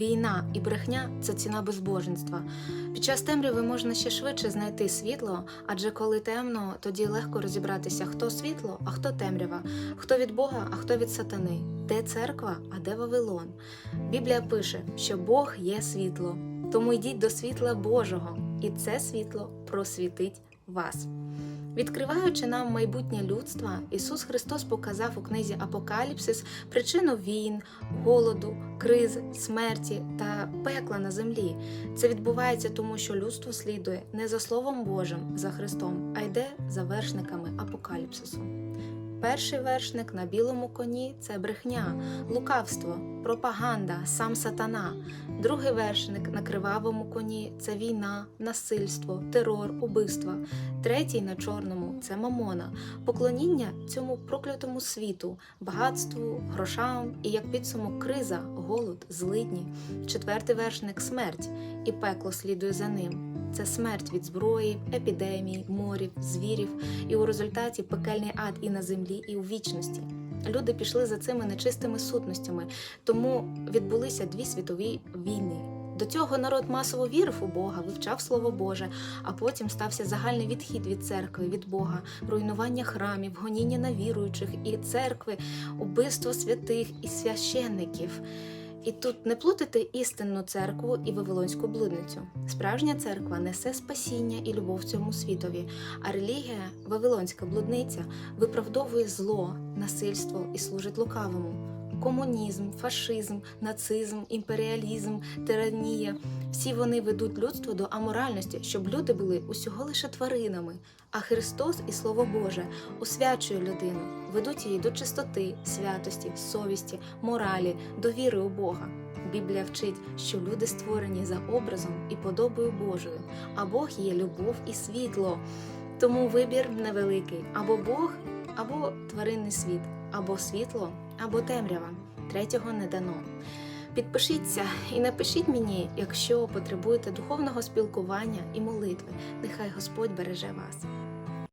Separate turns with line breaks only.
Війна і брехня це ціна безбожництва. Під час темряви можна ще швидше знайти світло, адже коли темно, тоді легко розібратися, хто світло, а хто темрява, хто від Бога, а хто від сатани, де церква, а де Вавилон. Біблія пише, що Бог є світло, тому йдіть до світла Божого, і це світло просвітить вас. Відкриваючи нам майбутнє людства, Ісус Христос показав у книзі Апокаліпсис причину війн, голоду, криз, смерті та пекла на землі. Це відбувається тому, що людство слідує не за Словом Божим, за Христом, а йде за вершниками апокаліпсису. Перший вершник на білому коні це брехня, лукавство, пропаганда, сам сатана. Другий вершник на кривавому коні це війна, насильство, терор, убивства. Третій на чорному це мамона, поклоніння цьому проклятому світу, багатству, грошам і як підсумок криза, голод, злидні. Четвертий вершник смерть, і пекло слідує за ним. Це смерть від зброї, епідемій, морів, звірів, і у результаті пекельний ад і на землі, і у вічності. Люди пішли за цими нечистими сутностями, тому відбулися дві світові війни. До цього народ масово вірив у Бога, вивчав Слово Боже, а потім стався загальний відхід від церкви, від Бога, руйнування храмів, гоніння на віруючих і церкви, убивство святих і священників. І тут не плутати істинну церкву і вавилонську блудницю. Справжня церква несе спасіння і любов цьому світові, а релігія, вавилонська блудниця, виправдовує зло, насильство і служить лукавому. Комунізм, фашизм, нацизм, імперіалізм, тиранія всі вони ведуть людство до аморальності, щоб люди були усього лише тваринами. А Христос і Слово Боже освячує людину, ведуть її до чистоти, святості, совісті, моралі, довіри у Бога. Біблія вчить, що люди створені за образом і подобою Божою, а Бог є любов і світло. Тому вибір невеликий або Бог, або тваринний світ, або світло, або темрява. Третього не дано. Підпишіться і напишіть мені, якщо потребуєте духовного спілкування і молитви. Нехай Господь береже вас.